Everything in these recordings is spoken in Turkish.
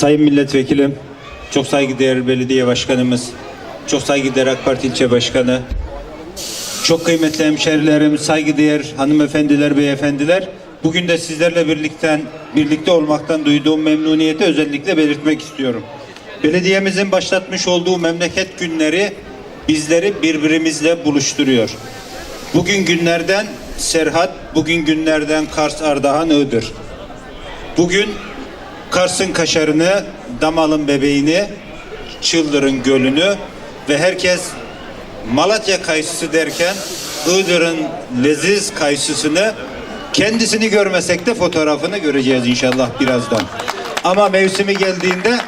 Sayın Milletvekilim, çok saygıdeğer belediye başkanımız, çok saygıdeğer AK Parti ilçe başkanı, çok kıymetli hemşerilerim, saygıdeğer hanımefendiler, beyefendiler. Bugün de sizlerle birlikten birlikte olmaktan duyduğum memnuniyeti özellikle belirtmek istiyorum. Belediyemizin başlatmış olduğu memleket günleri bizleri birbirimizle buluşturuyor. Bugün günlerden Serhat, bugün günlerden Kars, Ardahan, Iğdır. Bugün Kars'ın kaşarını, Damal'ın bebeğini, Çıldır'ın gölünü ve herkes Malatya kayısısı derken Iğdır'ın leziz kayısısını kendisini görmesek de fotoğrafını göreceğiz inşallah birazdan. Ama mevsimi geldiğinde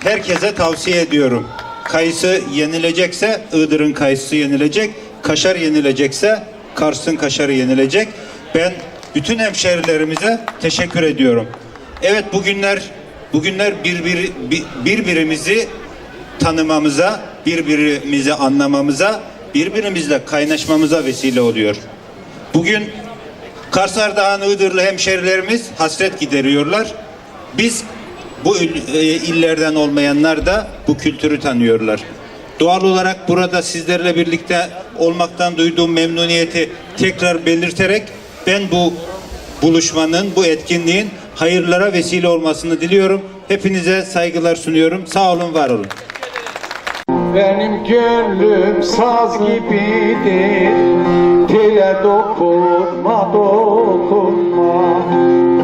herkese tavsiye ediyorum. Kayısı yenilecekse Iğdır'ın kayısı yenilecek, kaşar yenilecekse Kars'ın kaşarı yenilecek. Ben bütün hemşerilerimize teşekkür ediyorum. Evet bugünler bugünler birbiri, bir, birbirimizi tanımamıza, birbirimizi anlamamıza, birbirimizle kaynaşmamıza vesile oluyor. Bugün Kars Ardahan Iğdırlı hemşerilerimiz hasret gideriyorlar. Biz bu e, illerden olmayanlar da bu kültürü tanıyorlar. Doğal olarak burada sizlerle birlikte olmaktan duyduğum memnuniyeti tekrar belirterek ben bu buluşmanın, bu etkinliğin hayırlara vesile olmasını diliyorum. Hepinize saygılar sunuyorum. Sağ olun, var olun. Benim gönlüm saz gibidir Tele dokunma dokunma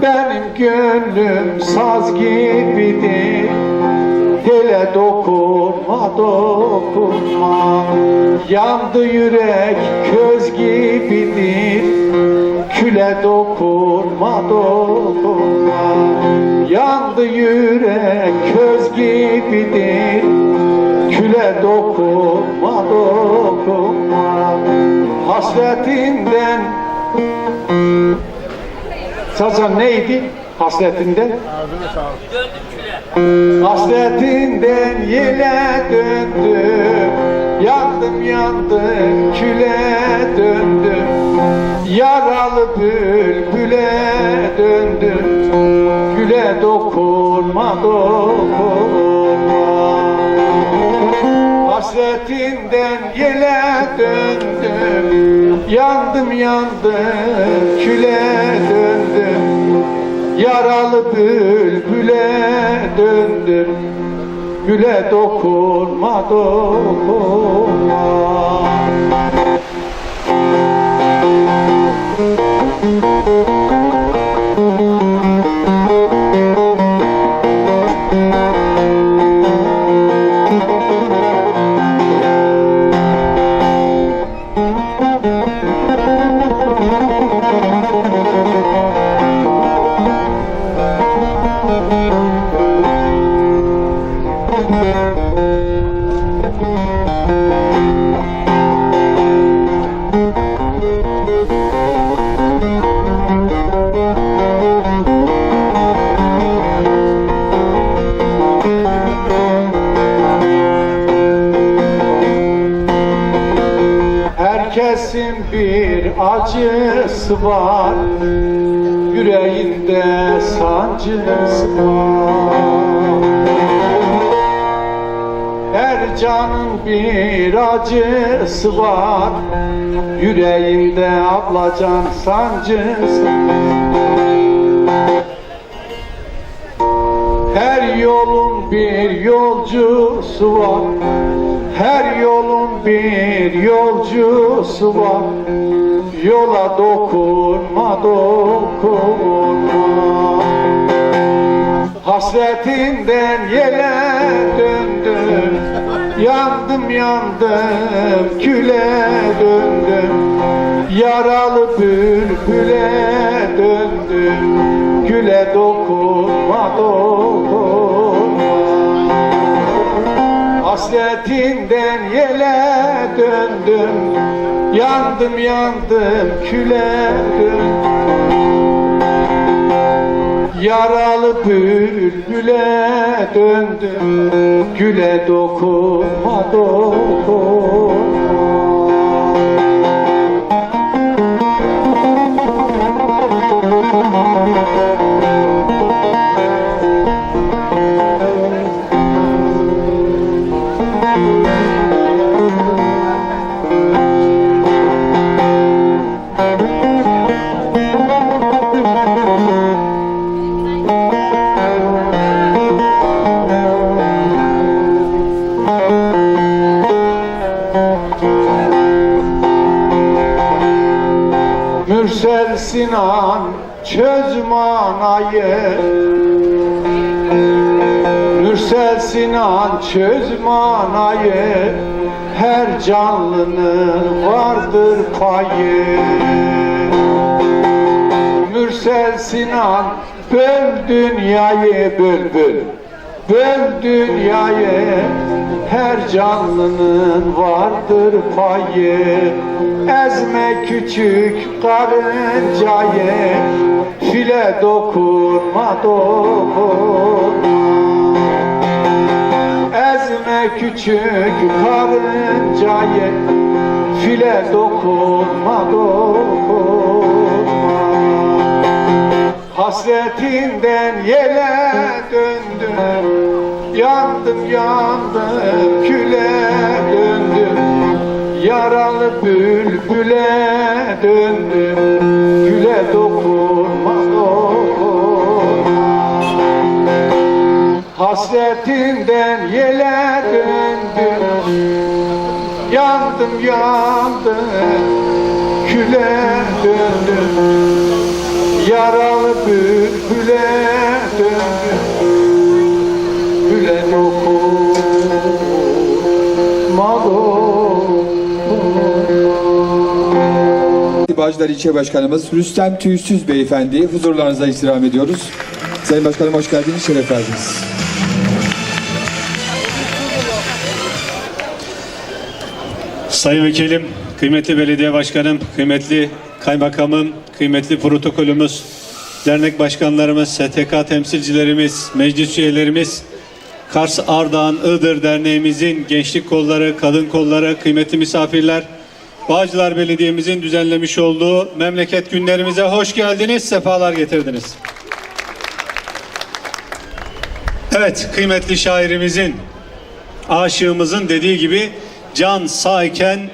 Benim gönlüm saz gibidir Tele dokunma dokunma Yandı yürek köz gibidir Küle dokunma dokunma Yandı yürek köz gibidir. Küle dokunma dokunma. Hasretinden. Sazan neydi? Hasretinden? Hasretinden yele döndüm. Yandım yandım küle döndüm Yaralı bülbüle döndüm Güle dokunma dokunma. Hasretinden yele döndüm Yandım yandım küle döndüm. Yaralı bülbüle döndüm Güle dokunma dokunma thank you acısı var Yüreğinde sancısı var. Her canın bir acısı var Yüreğinde ablacan sancısı Her yolun bir yolcusu var Her yolun bir yolcusu var Yola dokunma dokunma. Hasretinden yele döndüm. Yandım yandım küle döndüm. Yaralı bülbüle döndüm. Güle dokunma dokunma Hasretinden yele döndüm. Yandım yandım küle döndüm. Yaralı bülbüle döndüm. Güle dokunma dokunma Sinan çöz manayı. Mürsel Sinan çöz manayı. Her canlının vardır payı. Mürsel Sinan böl dünyayı böl Böl. Dünyayı her canlının vardır payı Ezme küçük karıncayı File dokunma dokunma Ezme küçük karıncayı File dokunma dokunma Hasretinden yele döndüm Yandım yandım küle döndüm Yaralı bülbüle döndüm Güle dokunma Hasretinden yele döndüm Yandım yandım küle döndüm Yaralı bülbüle Bağcılar İlçe Başkanımız Rüstem Tüysüz Beyefendi huzurlarınıza istirham ediyoruz. Sayın Başkanım hoş geldiniz, şeref verdiniz. Sayın Vekilim, kıymetli belediye başkanım, kıymetli kaymakamım, kıymetli protokolümüz, dernek başkanlarımız, STK temsilcilerimiz, meclis üyelerimiz, Kars Ardahan Iğdır Derneğimizin gençlik kolları, kadın kolları, kıymetli misafirler, Bağcılar Belediye'mizin düzenlemiş olduğu memleket günlerimize hoş geldiniz, sefalar getirdiniz. Evet, kıymetli şairimizin, aşığımızın dediği gibi can sağken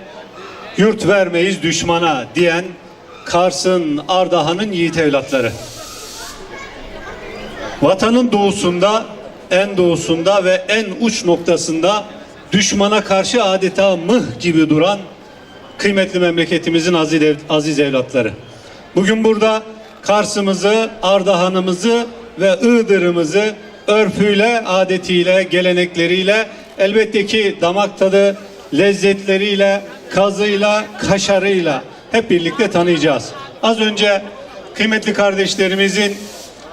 yurt vermeyiz düşmana diyen Kars'ın Ardahan'ın yiğit evlatları. Vatanın doğusunda, en doğusunda ve en uç noktasında düşmana karşı adeta mıh gibi duran kıymetli memleketimizin aziz, ev- aziz evlatları. Bugün burada Kars'ımızı, Ardahan'ımızı ve Iğdır'ımızı örfüyle, adetiyle, gelenekleriyle elbette ki damak tadı lezzetleriyle, kazıyla, kaşarıyla hep birlikte tanıyacağız. Az önce kıymetli kardeşlerimizin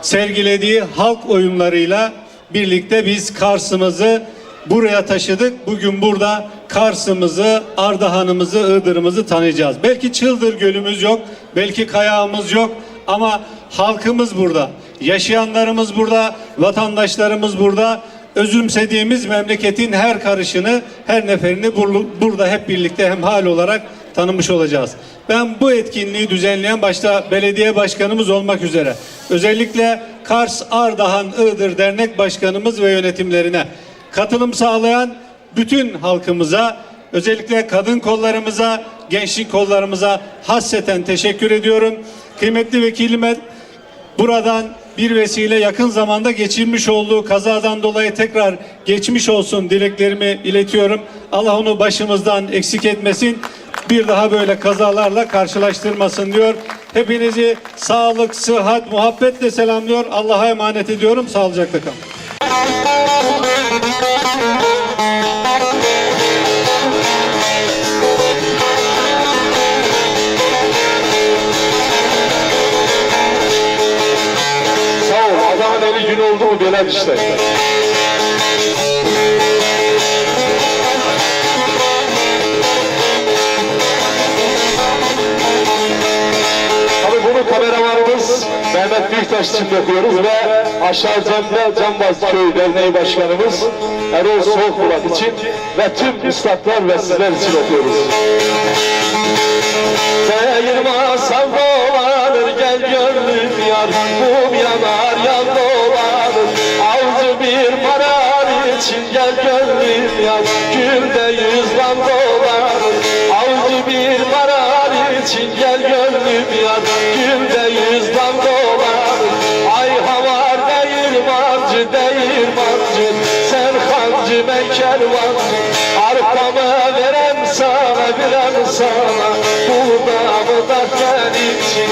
sergilediği halk oyunlarıyla birlikte biz Kars'ımızı buraya taşıdık. Bugün burada Kars'ımızı, Ardahan'ımızı, Iğdır'ımızı tanıyacağız. Belki Çıldır Gölümüz yok, belki kayağımız yok ama halkımız burada. Yaşayanlarımız burada, vatandaşlarımız burada. Özümsediğimiz memleketin her karışını, her neferini bur- burada hep birlikte hemhal olarak tanımış olacağız. Ben bu etkinliği düzenleyen başta belediye başkanımız olmak üzere özellikle Kars Ardahan Iğdır Dernek Başkanımız ve yönetimlerine katılım sağlayan bütün halkımıza özellikle kadın kollarımıza, gençlik kollarımıza hasreten teşekkür ediyorum. Kıymetli vekilime buradan bir vesile yakın zamanda geçirmiş olduğu kazadan dolayı tekrar geçmiş olsun dileklerimi iletiyorum. Allah onu başımızdan eksik etmesin. Bir daha böyle kazalarla karşılaştırmasın diyor. Hepinizi sağlık, sıhhat, muhabbetle selamlıyor. Allah'a emanet ediyorum. Sağlıcakla kalın. Sağ ol. Adamın eli gün oldu mu böyle işte. Tabii bunu kameramanımız Mehmet Büyüktaş için yapıyoruz ve aşağı camda Cambaz Köyü Derneği Başkanımız Erol Soğukbulat için ve tüm üstadlar ve sizler için yapıyoruz. Seyirmasan dolanır gel gönlüm yar. Mum yanar yan dolanır. Avcı bir marar için gel gönlüm yar. Gülde yüz lan dolanır. Avcı bir marar için gel gönlüm yar. Gülde kervancı Arkamı verem sana verem sana. Mı dertler için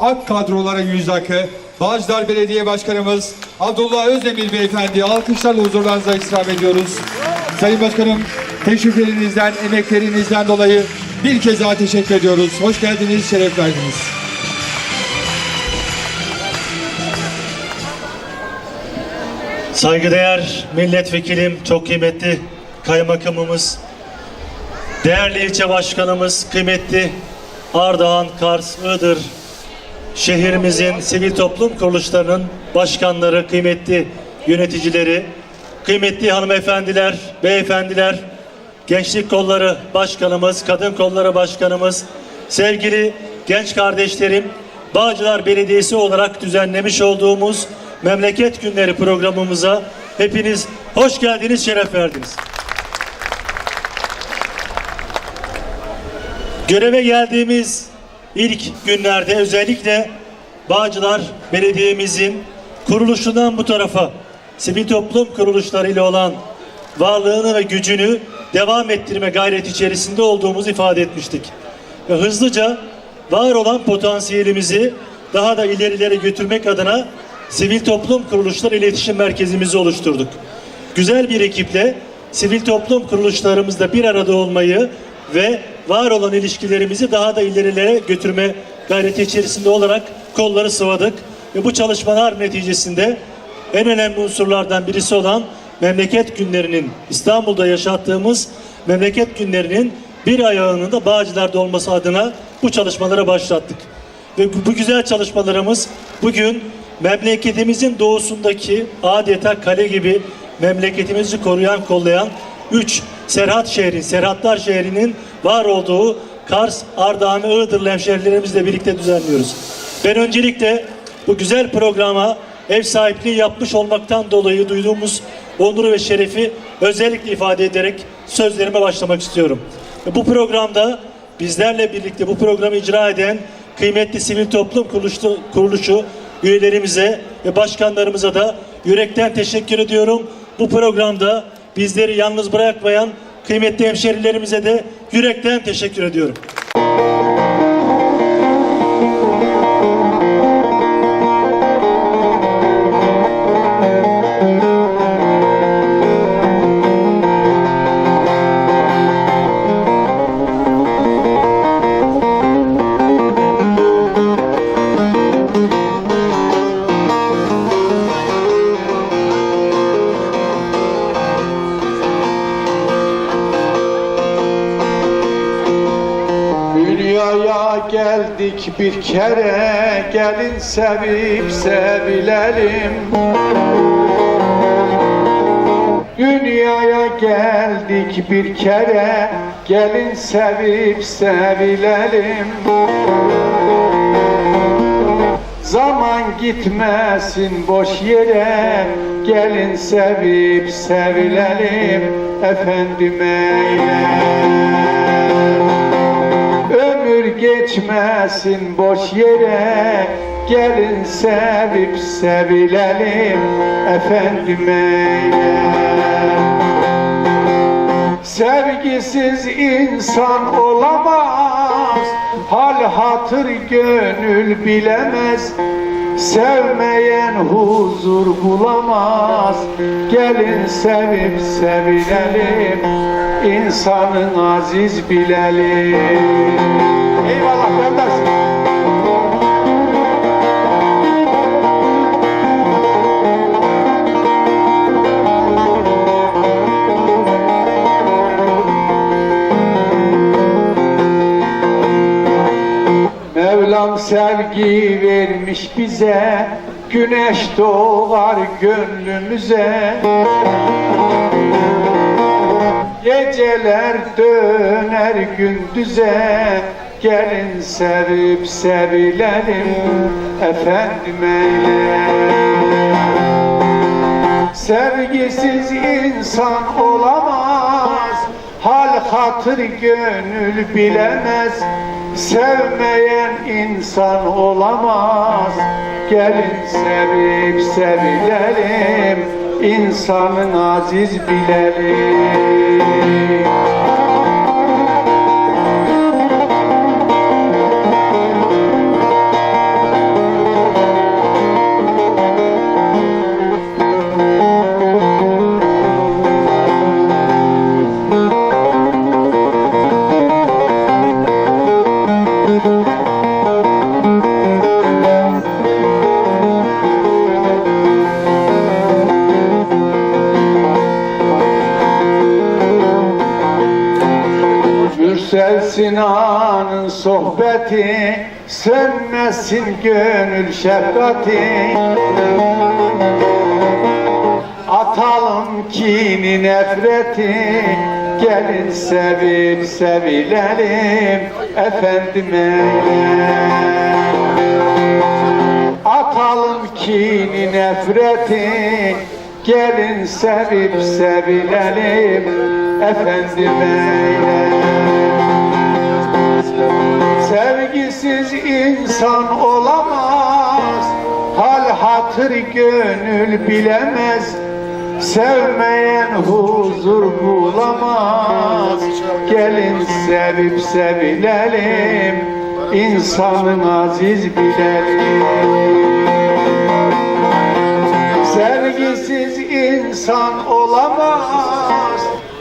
Ak kadrolara yüz akı Bağcılar Belediye Başkanımız Abdullah Özdemir Beyefendi alkışlarla huzurlarınıza istirham ediyoruz. Sayın Başkanım teşriflerinizden, emeklerinizden dolayı bir kez daha teşekkür ediyoruz. Hoş geldiniz, şeref verdiniz. Saygıdeğer milletvekilim, çok kıymetli kaymakamımız, değerli ilçe başkanımız, kıymetli Ardahan, Kars, Iğdır şehrimizin sivil toplum kuruluşlarının başkanları, kıymetli yöneticileri, kıymetli hanımefendiler, beyefendiler, gençlik kolları başkanımız, kadın kolları başkanımız, sevgili genç kardeşlerim, Bağcılar Belediyesi olarak düzenlemiş olduğumuz Memleket Günleri programımıza hepiniz hoş geldiniz, şeref verdiniz. Göreve geldiğimiz ilk günlerde özellikle Bağcılar Belediye'mizin kuruluşundan bu tarafa sivil toplum kuruluşlarıyla olan varlığını ve gücünü devam ettirme gayreti içerisinde olduğumuzu ifade etmiştik. Ve hızlıca var olan potansiyelimizi daha da ilerilere götürmek adına sivil toplum kuruluşları iletişim merkezimizi oluşturduk. Güzel bir ekiple sivil toplum kuruluşlarımızla bir arada olmayı ve var olan ilişkilerimizi daha da ilerilere götürme gayreti içerisinde olarak kolları sıvadık. Ve bu çalışmalar neticesinde en önemli unsurlardan birisi olan memleket günlerinin İstanbul'da yaşattığımız memleket günlerinin bir ayağının da Bağcılar'da olması adına bu çalışmalara başlattık. Ve bu, güzel çalışmalarımız bugün memleketimizin doğusundaki adeta kale gibi memleketimizi koruyan, kollayan 3 Serhat şehri, Serhatlar şehrinin var olduğu Kars, Ardahan Iğdırlı hemşehrilerimizle birlikte düzenliyoruz. Ben öncelikle bu güzel programa ev sahipliği yapmış olmaktan dolayı duyduğumuz onuru ve şerefi özellikle ifade ederek sözlerime başlamak istiyorum. Bu programda bizlerle birlikte bu programı icra eden kıymetli sivil toplum kuruluşu, kuruluşu üyelerimize ve başkanlarımıza da yürekten teşekkür ediyorum. Bu programda bizleri yalnız bırakmayan kıymetli hemşerilerimize de yürekten teşekkür ediyorum. Bir kere Gelin sevip sevilelim. Dünyaya geldik bir kere Gelin sevip sevilelim. Zaman gitmesin boş yere Gelin sevip sevilelim. Efendim Ömür geçmesin boş yere. Gelin sevip sevilelim Efendim eyle Sevgisiz insan olamaz. Hal hatır gönül bilemez Sevmeyen huzur bulamaz. Gelin sevip sevilelim İnsanın aziz bilelim. Eyvallah kardeş Mevlam sevgi vermiş bize Güneş doğar gönlümüze. Geceler döner gündüze Gelin sevip sevilelim Efendim eyle. Sevgisiz insan olamaz Hal hatır gönül bilemez Sevmeyen insan olamaz. Gelin sevip sevilelim İnsanın aziz bilelim Mürsel Sinan'ın sohbeti Sönmesin gönül şefkati Atalım kini nefreti Gelin sevip sevilelim Efendim eyle Atalım kini nefreti Gelin sevip sevilelim Efendim eyle Sevgisiz insan olamaz. Hal hatır gönül bilemez. Sevmeyen huzur bulamaz. Gelin sevip sevilelim İnsanın aziz bilelim. Sevgisiz insan olamaz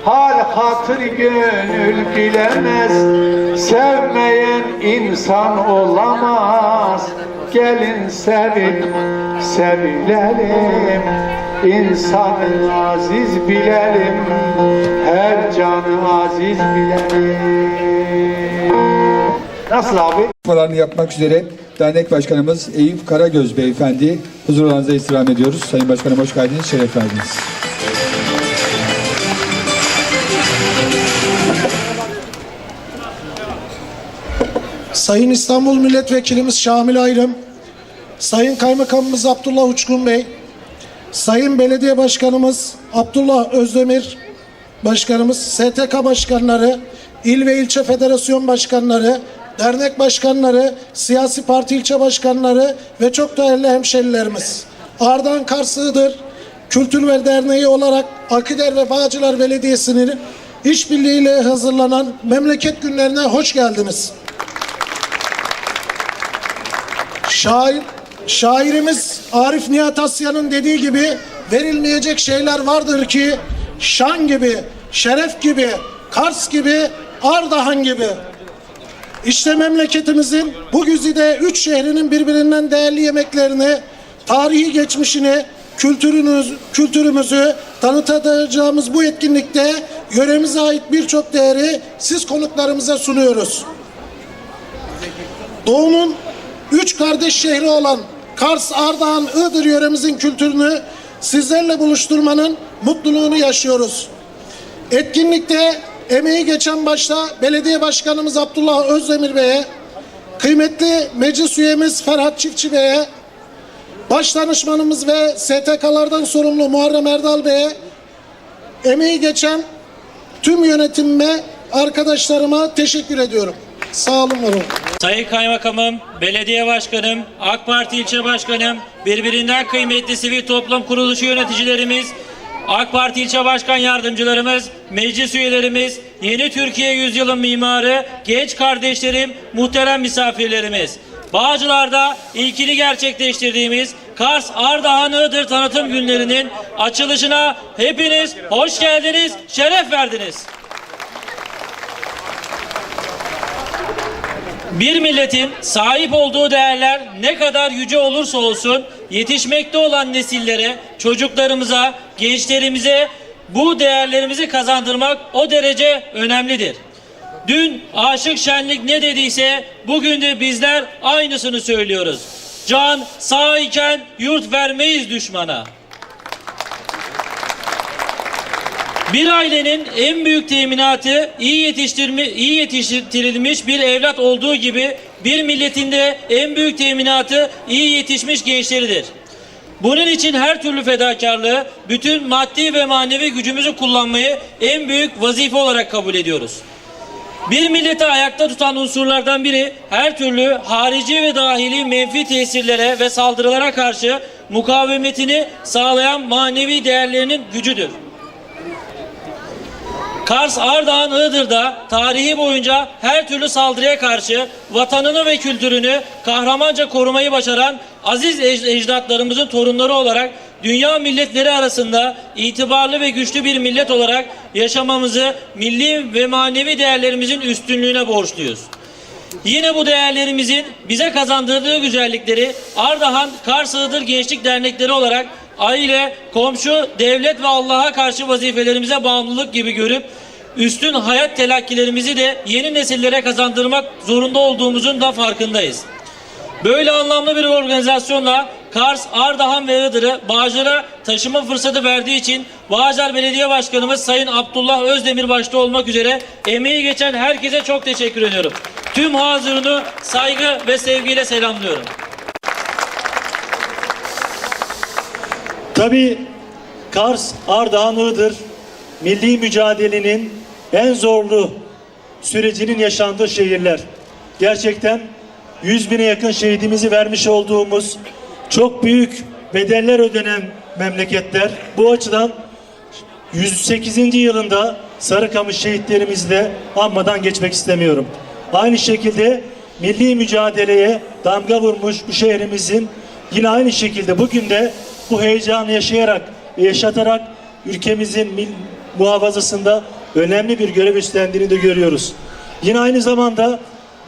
Hal hatır gönül bilemez Sevmeyen insan olamaz Gelin sevip sevilelim İnsanı aziz bilelim Her canı aziz bilelim Nasıl abi? Konuşmalarını yapmak üzere dernek başkanımız Eyüp Karagöz beyefendi huzurlarınıza istirham ediyoruz. Sayın Başkanım hoş geldiniz, şeref verdiniz. Sayın İstanbul Milletvekilimiz Şamil Ayrım, Sayın Kaymakamımız Abdullah Uçkun Bey, Sayın Belediye Başkanımız Abdullah Özdemir Başkanımız, STK Başkanları, İl ve İlçe Federasyon Başkanları, dernek başkanları, siyasi parti ilçe başkanları ve çok değerli hemşerilerimiz. Ardahan Kars Iğdır Kültür ve Derneği olarak Akider ve Bağcılar Belediyesi'nin işbirliğiyle hazırlanan memleket günlerine hoş geldiniz. Şair, şairimiz Arif Nihat Asya'nın dediği gibi verilmeyecek şeyler vardır ki şan gibi, şeref gibi, Kars gibi, Ardahan gibi. İşte memleketimizin bu güzide üç şehrinin birbirinden değerli yemeklerini, tarihi geçmişini, kültürünüz, kültürümüzü tanıtacağımız bu etkinlikte yöremize ait birçok değeri siz konuklarımıza sunuyoruz. Doğu'nun üç kardeş şehri olan Kars, Ardahan, Iğdır yöremizin kültürünü sizlerle buluşturmanın mutluluğunu yaşıyoruz. Etkinlikte emeği geçen başta belediye başkanımız Abdullah Özdemir Bey'e, kıymetli meclis üyemiz Ferhat Çiftçi Bey'e, baş danışmanımız ve STK'lardan sorumlu Muharrem Erdal Bey'e, emeği geçen tüm yönetimime, arkadaşlarıma teşekkür ediyorum. Sağ olun, var. Sayın Kaymakamım, Belediye Başkanım, AK Parti İlçe Başkanım, birbirinden kıymetli sivil toplum kuruluşu yöneticilerimiz, AK Parti ilçe başkan yardımcılarımız, meclis üyelerimiz, Yeni Türkiye Yüzyılın mimarı, genç kardeşlerim, muhterem misafirlerimiz. Bağcılar'da ilkini gerçekleştirdiğimiz Kars Ardahan Iğdır tanıtım günlerinin açılışına hepiniz hoş geldiniz, şeref verdiniz. Bir milletin sahip olduğu değerler ne kadar yüce olursa olsun yetişmekte olan nesillere, çocuklarımıza, gençlerimize bu değerlerimizi kazandırmak o derece önemlidir. Dün Aşık Şenlik ne dediyse bugün de bizler aynısını söylüyoruz. Can sağ iken yurt vermeyiz düşmana. Bir ailenin en büyük teminatı iyi yetiştirme, iyi yetiştirilmiş bir evlat olduğu gibi bir milletin de en büyük teminatı iyi yetişmiş gençleridir. Bunun için her türlü fedakarlığı, bütün maddi ve manevi gücümüzü kullanmayı en büyük vazife olarak kabul ediyoruz. Bir milleti ayakta tutan unsurlardan biri her türlü harici ve dahili menfi tesirlere ve saldırılara karşı mukavemetini sağlayan manevi değerlerinin gücüdür. Kars, Ardahan, Iğdır'da tarihi boyunca her türlü saldırıya karşı vatanını ve kültürünü kahramanca korumayı başaran aziz ec- ecdatlarımızın torunları olarak dünya milletleri arasında itibarlı ve güçlü bir millet olarak yaşamamızı milli ve manevi değerlerimizin üstünlüğüne borçluyuz. Yine bu değerlerimizin bize kazandırdığı güzellikleri Ardahan Kars Iğdır Gençlik Dernekleri olarak aile, komşu, devlet ve Allah'a karşı vazifelerimize bağımlılık gibi görüp üstün hayat telakkilerimizi de yeni nesillere kazandırmak zorunda olduğumuzun da farkındayız. Böyle anlamlı bir organizasyonla Kars, Ardahan ve Iğdır'ı Bağcılar'a taşıma fırsatı verdiği için Bağcılar Belediye Başkanımız Sayın Abdullah Özdemir başta olmak üzere emeği geçen herkese çok teşekkür ediyorum. Tüm hazırını saygı ve sevgiyle selamlıyorum. Tabii Kars, Ardahan, Iğdır milli mücadelenin en zorlu sürecinin yaşandığı şehirler. Gerçekten 100 bine yakın şehidimizi vermiş olduğumuz çok büyük bedeller ödenen memleketler. Bu açıdan 108. yılında Sarıkamış şehitlerimizi de anmadan geçmek istemiyorum. Aynı şekilde milli mücadeleye damga vurmuş bu şehrimizin yine aynı şekilde bugün de bu heyecanı yaşayarak, yaşatarak ülkemizin mil- muhafazasında önemli bir görev üstlendiğini de görüyoruz. Yine aynı zamanda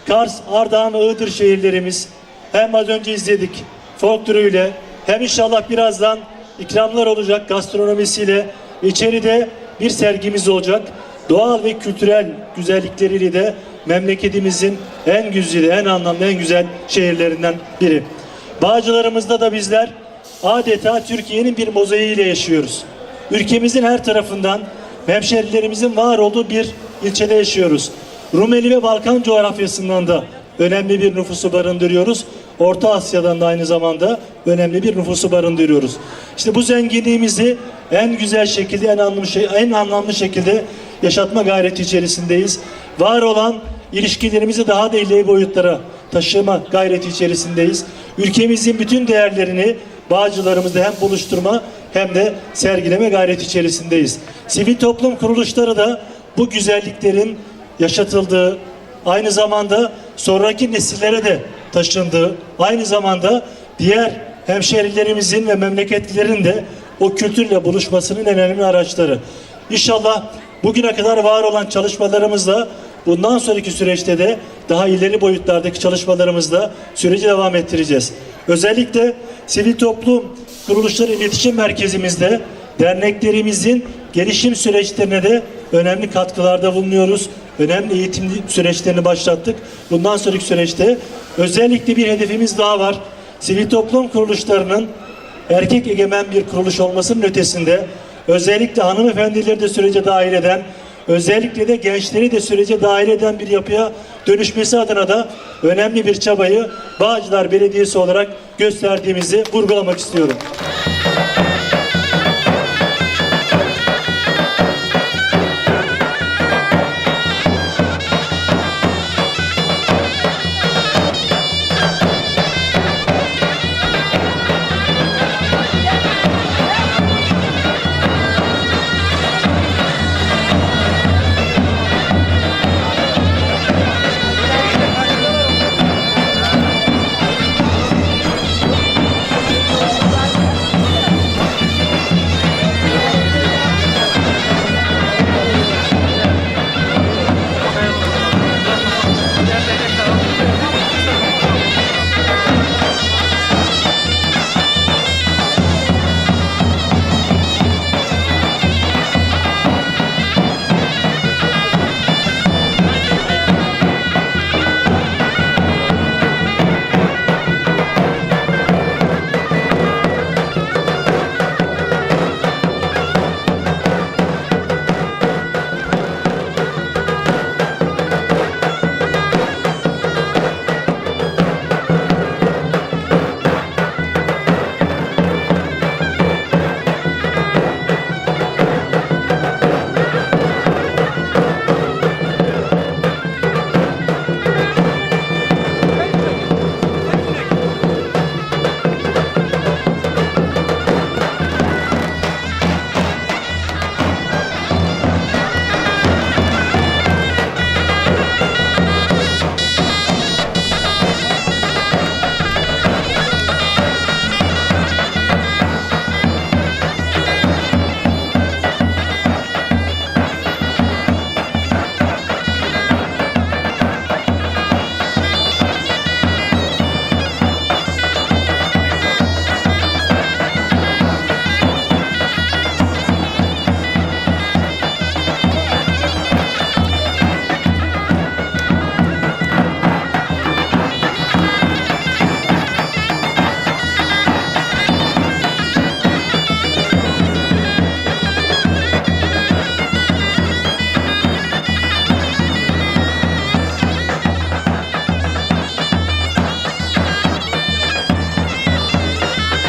Kars, Ardahan ve Iğdır şehirlerimiz hem az önce izledik folkloruyla hem inşallah birazdan ikramlar olacak gastronomisiyle içeride bir sergimiz olacak. Doğal ve kültürel güzellikleriyle de memleketimizin en güzeli, en anlamlı, en güzel şehirlerinden biri. Bağcılarımızda da bizler adeta Türkiye'nin bir mozaiğiyle yaşıyoruz. Ülkemizin her tarafından hemşerilerimizin var olduğu bir ilçede yaşıyoruz. Rumeli ve Balkan coğrafyasından da önemli bir nüfusu barındırıyoruz. Orta Asya'dan da aynı zamanda önemli bir nüfusu barındırıyoruz. İşte bu zenginliğimizi en güzel şekilde, en anlamlı, şey, en anlamlı şekilde yaşatma gayreti içerisindeyiz. Var olan ilişkilerimizi daha da ileri boyutlara taşıma gayreti içerisindeyiz. Ülkemizin bütün değerlerini bağcılarımızda hem buluşturma hem de sergileme gayreti içerisindeyiz. Sivil toplum kuruluşları da bu güzelliklerin yaşatıldığı, aynı zamanda sonraki nesillere de taşındığı, aynı zamanda diğer hemşehrilerimizin ve memleketlilerin de o kültürle buluşmasının en önemli araçları. İnşallah bugüne kadar var olan çalışmalarımızla bundan sonraki süreçte de daha ileri boyutlardaki çalışmalarımızla süreci devam ettireceğiz. Özellikle sivil toplum kuruluşları iletişim merkezimizde derneklerimizin gelişim süreçlerine de önemli katkılarda bulunuyoruz. Önemli eğitim süreçlerini başlattık. Bundan sonraki süreçte özellikle bir hedefimiz daha var. Sivil toplum kuruluşlarının erkek egemen bir kuruluş olmasının ötesinde özellikle hanımefendileri de sürece dahil eden, özellikle de gençleri de sürece dahil eden bir yapıya dönüşmesi adına da önemli bir çabayı Bağcılar Belediyesi olarak gösterdiğimizi vurgulamak istiyorum.